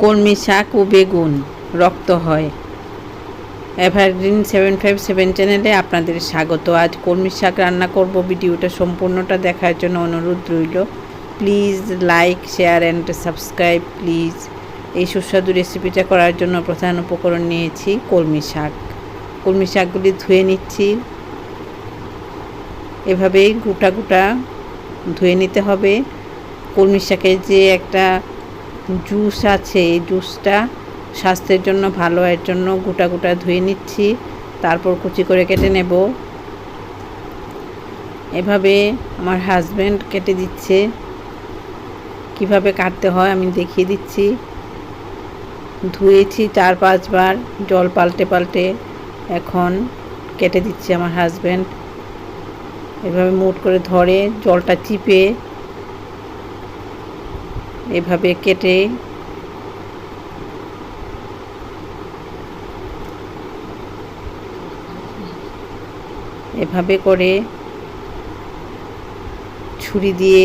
কলমি শাক ও বেগুন রক্ত হয়। এভারগ্রিন সেভেন ফাইভ সেভেন চ্যানেলে আপনাদের স্বাগত। আজ কলমি শাক রান্না করব। ভিডিওটা সম্পূর্ণটা দেখার জন্য অনুরোধ রইল। Please like, share and subscribe please. এই সুস্বাদু রেসিপিটা করার জন্য প্রধান উপকরণ নিয়েছি কলমি শাক। কলমি শাকগুলি ধুয়ে নিচ্ছি। এভাবেই গোটা গোটা ধুয়ে নিতে হবে। কলমি শাকের যে একটা জুস আছে, এই জুসটা স্বাস্থ্যের জন্য ভালো, এর জন্য গোটা গোটা ধুয়ে নিচ্ছি, তারপর কুচি করে কেটে নেব। এভাবে আমার হাজব্যান্ড কেটে দিচ্ছে। কীভাবে কাটতে হয় আমি দেখিয়ে দিচ্ছি। ধুয়েছি চার পাঁচবার, জল পাল্টে পাল্টে এখন কেটে দিচ্ছে আমার হাজব্যান্ড এভাবে মুট করে ধরে, জলটা চিপে এভাবে কেটে এভাবে করে ছুরি দিয়ে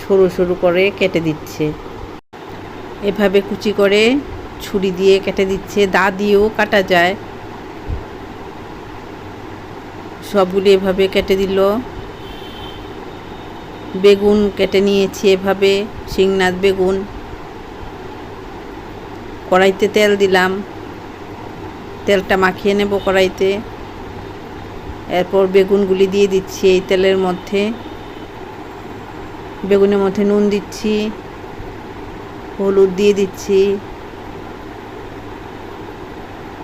সরু সরু করে কেটে দিচ্ছে। এভাবে কুচি করে ছুরি দিয়ে কেটে দিচ্ছে। দা দিয়েও কাটা যায়। সবগুলি এভাবে কেটে দিল। বেগুন কেটে নিয়েছি এভাবে, শিংনাথ বেগুন। কড়াইতে তেল দিলাম। তেলটা মাখিয়ে নেব কড়াইতে। এরপর বেগুনগুলি দিয়ে দিচ্ছি এই তেলের মধ্যে। বেগুনের মধ্যে নুন দিচ্ছি, হলুদ দিয়ে দিচ্ছি।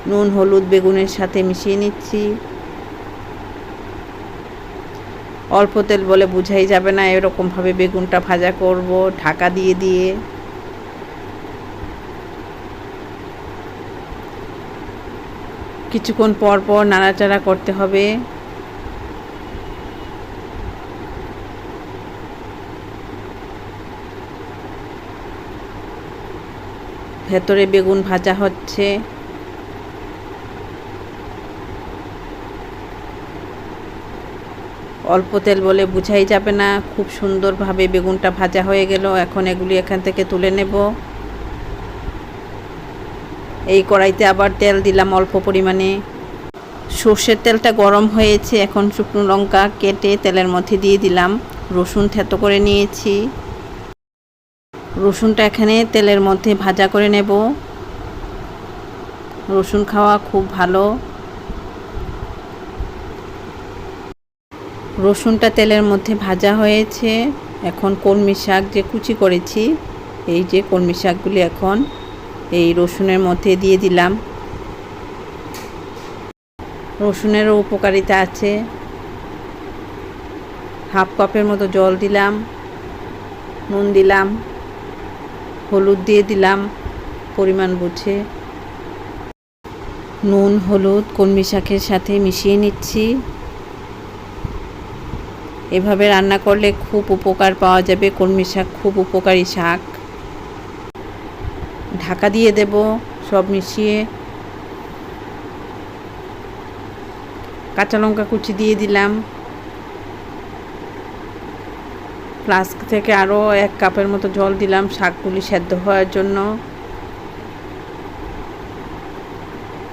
নুন, হলুদ, বেগুনের সাথে মিশিয়ে নিচ্ছি। অল্প তেল বলে বুঝাই যাবে না, এরকমভাবে বেগুনটা ভাজা করব, ঢাকা দিয়ে দিয়ে। কিছুক্ষণ পর পর নাড়াচাড়া করতে হবে। ভেতরে বেগুন ভাজা হচ্ছে। অল্প তেল বলে বুঝাই যাবে না। খুব সুন্দরভাবে বেগুনটা ভাজা হয়ে গেল। এখন এগুলি এখান থেকে তুলে নেব। এই কড়াইতে আবার তেল দিলাম অল্প পরিমাণে। সর্ষের তেলটা গরম হয়েছে। এখন শুকনো লঙ্কা কেটে তেলের মধ্যে দিয়ে দিলাম। রসুন থেতো করে নিয়েছি। রসুনটা এখানে তেলের মধ্যে ভাজা করে নেব। রসুন খাওয়া খুব ভালো। রসুনটা তেলের মধ্যে ভাজা হয়েছে। এখন কলমি শাক যে কুচি করেছি, এই যে কলমি শাকগুলি এখন এই রসুনের মধ্যে দিয়ে দিলাম। রসুনেরও উপকারিতা আছে। হাফ কাপের মতো জল দিলাম, নুন দিলাম, হলুদ দিয়ে দিলাম পরিমাণ বুঝে। নুন, হলুদ, কলমি শাকের সাথে মিশিয়ে নিচ্ছি। এভাবে রান্না করলে খুব উপকার পাওয়া যাবে। কলমি শাক খুব উপকারী শাক। ঢাকা দিয়ে দেব সব মিশিয়ে। কাঁচা লঙ্কা কুচি দিয়ে দিলাম। ফ্লাস্ক থেকে আরও এক কাপের মতো জল দিলাম শাকগুলি সেদ্ধ হওয়ার জন্য।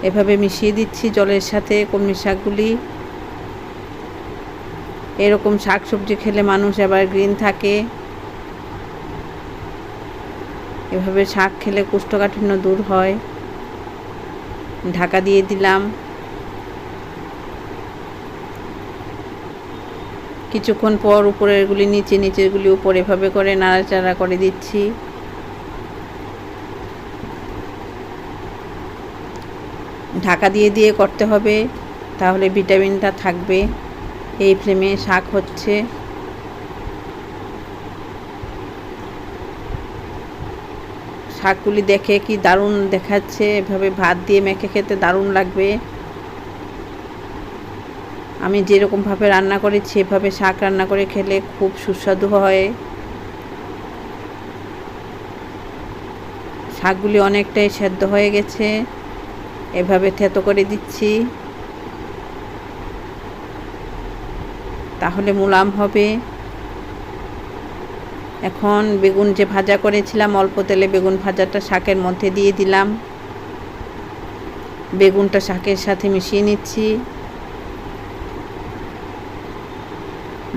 এভাবে মিশিয়ে দিচ্ছি জলের সাথে কলমি শাকগুলি। এরকম শাক সবজি খেলে মানুষ আবার গ্রিন থাকে। এভাবে শাক খেলে কোষ্ঠকাঠিন্য দূর হয়। ঢাকা দিয়ে দিলাম। কিছুক্ষণ পর উপরেরগুলি নিচে নিচেরগুলি উপর এভাবে করে নাড়াচাড়া করে দিচ্ছি। ঢাকা দিয়ে দিয়ে করতে হবে, তাহলে ভিটামিনটা থাকবে। এই ফ্লেমে শাক হচ্ছে। শাকগুলি দেখে কি দারুণ দেখাচ্ছে? এভাবে ভাত দিয়ে মেখে খেতে দারুণ লাগবে। আমি যেরকমভাবে রান্না করেছি, এভাবে শাক রান্না করে খেলে খুব সুস্বাদু হয়। শাকগুলি অনেকটাই সেদ্ধ হয়ে গেছে। এভাবে থেতো করে দিচ্ছি। তাহলে মুলাম হবে। এখন বেগুন যে ভাজা করেছিলাম, অল্প তেলে বেগুন ভাজাটা শাকের মধ্যে দিয়ে দিলাম। বেগুনটা শাকের সাথে মিশিয়ে নিচ্ছি।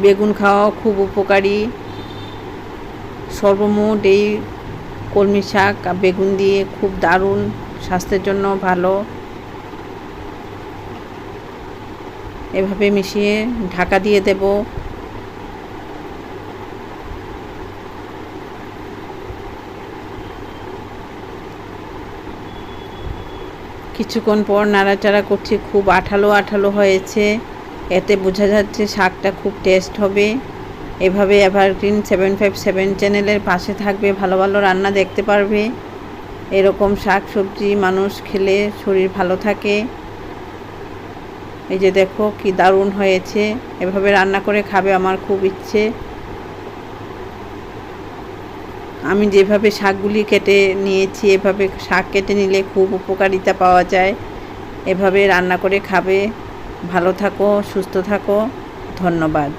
বেগুন খাওয়া খুব উপকারী। সর্বমোট এই কলমি শাক বেগুন দিয়ে খুব দারুণ, স্বাস্থ্যের জন্য ভালো। এভাবে মিশিয়ে ঢাকা দিয়ে দেব। কিছুক্ষণ পর নাড়াচাড়া করছি, খুব আঠালো আঠালো হয়েছে। এতে বোঝা যাচ্ছে শাকটা খুব টেস্ট হবে। এভাবে এভারগ্রিন সেভেন ফাইভ সেভেন চ্যানেলের পাশে থাকবে, ভালো ভালো রান্না দেখতে পারবে। এরকম শাক সবজি মানুষ খেলে শরীর ভালো থাকে। এই যে দেখো কি দারুণ হয়েছে। এভাবে রান্না করে খাবে আমার খুব ইচ্ছে। আমি যেভাবে শাকগুলি কেটে নিয়েছি, এভাবে শাক কেটে নিলে খুব উপকারিতা পাওয়া যায়। এভাবে রান্না করে খাবে। ভালো থাকো, সুস্থ থাকো। ধন্যবাদ।